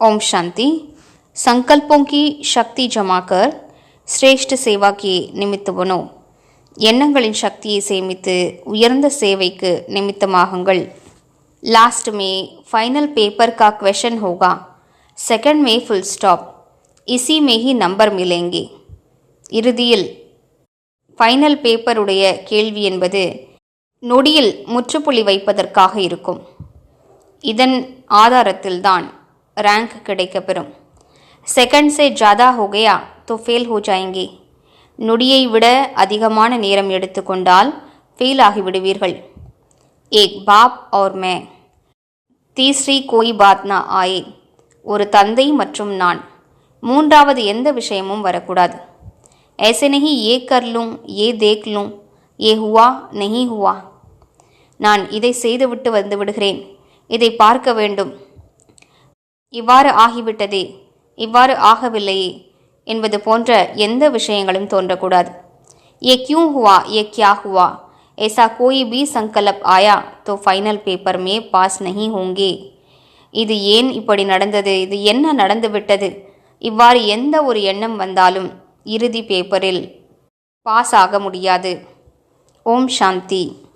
ओम शांति संकल्पों की शक्ति जमा कर श्रेष्ठ सेवा के निमित्त बनो எண்ணங்களின் சக்தியை சேமித்து உயர்ந்த சேவைக்கு நிமித்தமாகுங்கள் लास्ट में फाइनल पेपर का क्वेश्चन होगा सेकंड में फुल स्टॉप इसी में ही नंबर मिलेंगे இறுதியில் ஃபைனல் பேப்பருடைய கேள்வி என்பது நொடியில் முற்றுப்புள்ளி வைப்பதற்காக இருக்கும் இதன் ஆதாரத்தில்தான் ரேங்க் கிடைக்கப்பெறும் செகண்ட் से ज़्यादा हो गया तो फेल हो जाएंगे நொடியை விட அதிகமான நேரம் எடுத்துக்கொண்டால் ஃபெயில் ஆகிவிடுவீர்கள் ஏக் பாப் और मैं தீஸ்ரி கோய் பாத் நா ஆயே ஒரு தந்தை மற்றும் நான் மூன்றாவது எந்த விஷயமும் வரக்கூடாது ऐसे नहीं ये कर लूँ ये देख लूँ ये हुआ नहीं हुआ நான் இதை செய்துவிட்டு வந்து விடுகிறேன் இதை பார்க்க வேண்டும் இவ்வாறு ஆகிவிட்டதே இவ்வாறு ஆகவில்லையே என்பது போன்ற எந்த விஷயங்களும் தோன்றக்கூடாது ये क्यों हुआ ये क्या हुआ ऐसा कोई भी संकल्प आया तो फाइनल पेपर में पास नहीं होंगे இது ஏன் இப்படி நடந்தது இது என்ன நடந்துவிட்டது இவ்வாறு எந்த ஒரு எண்ணம் வந்தாலும் இறுதி பேப்பரில் பாஸ் ஆக முடியாது ஓம் சாந்தி